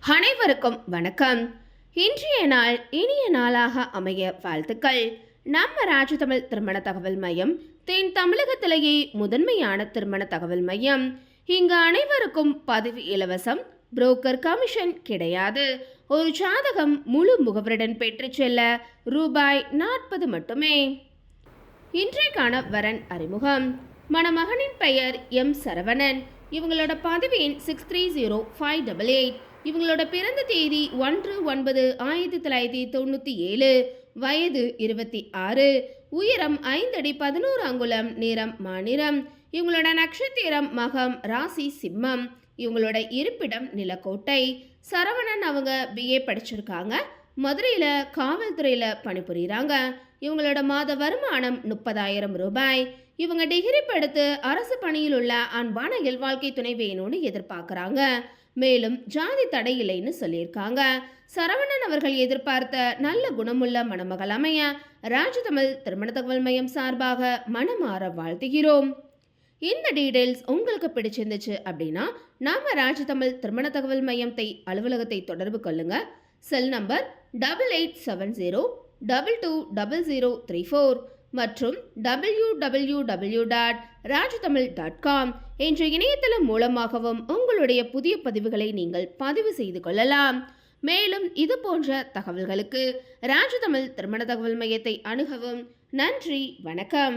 அனைவருக்கும் வணக்கம். இன்றைய நாள் இனிய நாளாக அமைய வாழ்த்துக்கள். நம்ம ராஜதமிழ் திருமண தகவல் மையம் தென் தமிழகத்திலேயே முதன்மையான திருமண தகவல் மையம். இங்கு அனைவருக்கும் பதிவு இலவசம் புரோக்கர் கமிஷன் கிடையாது. ஒரு ஜாதகம் முழு முகவருடன் பெற்று செல்ல ரூபாய் நாற்பது மட்டுமே. இன்றைக்கான வரன் அறிமுகம். மணமகனின் பெயர் எம் சரவணன். இவங்களோட பதவி எண் six three zero five double eight இவங்களோட பிறந்த தேதி ஒன்று ஒன்பது ஆயிரத்தி தொள்ளாயிரத்தி தொண்ணூற்றி ஏழு. வயது இருபத்தி ஆறு. உயரம் ஐந்தடி பதினோரு அங்குலம் நிறம் மாநிறம் இவங்களோட நட்சத்திரம் மகம் ராசி சிம்மம். இவங்களோட இருப்பிடம் நிலக்கோட்டை. சரவணன் அவங்க பிஏ படிச்சிருக்காங்க. மதுரையில் காவல்துறையில் பணிபுரிகிறாங்க இவங்களோட மாத வருமானம் முப்பதாயிரம் ரூபாய். இவங்க டிகிரி படுத்து அரசு பணியில் உள்ள அன்பான இல்வாழ்க்கை துணை வேணும்னு எதிர்பார்க்குறாங்க. மேலும் ஜாதி தடை இல்லைன்னு சொல்லியிருக்காங்க. சரவணன் அவர்கள் எதிர்பார்த்த நல்ல குணமுள்ள மணமகள் அமைய ராஜதமிழ் திருமண தகவல் மையம் சார்பாக மனமாற வாழ்த்துகிறோம். இந்த டீடைல்ஸ் உங்களுக்கு பிடிச்சிருந்துச்சு அப்படின்னா நாம ராஜதமிழ் திருமண தகவல் மையத்தை அலுவலகத்தை தொடர்பு கொள்ளுங்க. Cell number double eight seven zero double two double zero three four மற்றும் W W W dot Rajatamil dot com என்ற இணையதளம் மூலமாகவும் உங்களுடைய புதிய பதிவுகளை நீங்கள் பதிவு செய்து கொள்ளலாம். மேலும் இது போன்ற தகவல்களுக்கு ராஜதமிழ் திருமண தகவல் மையத்தை அணுகவும். நன்றி வணக்கம்.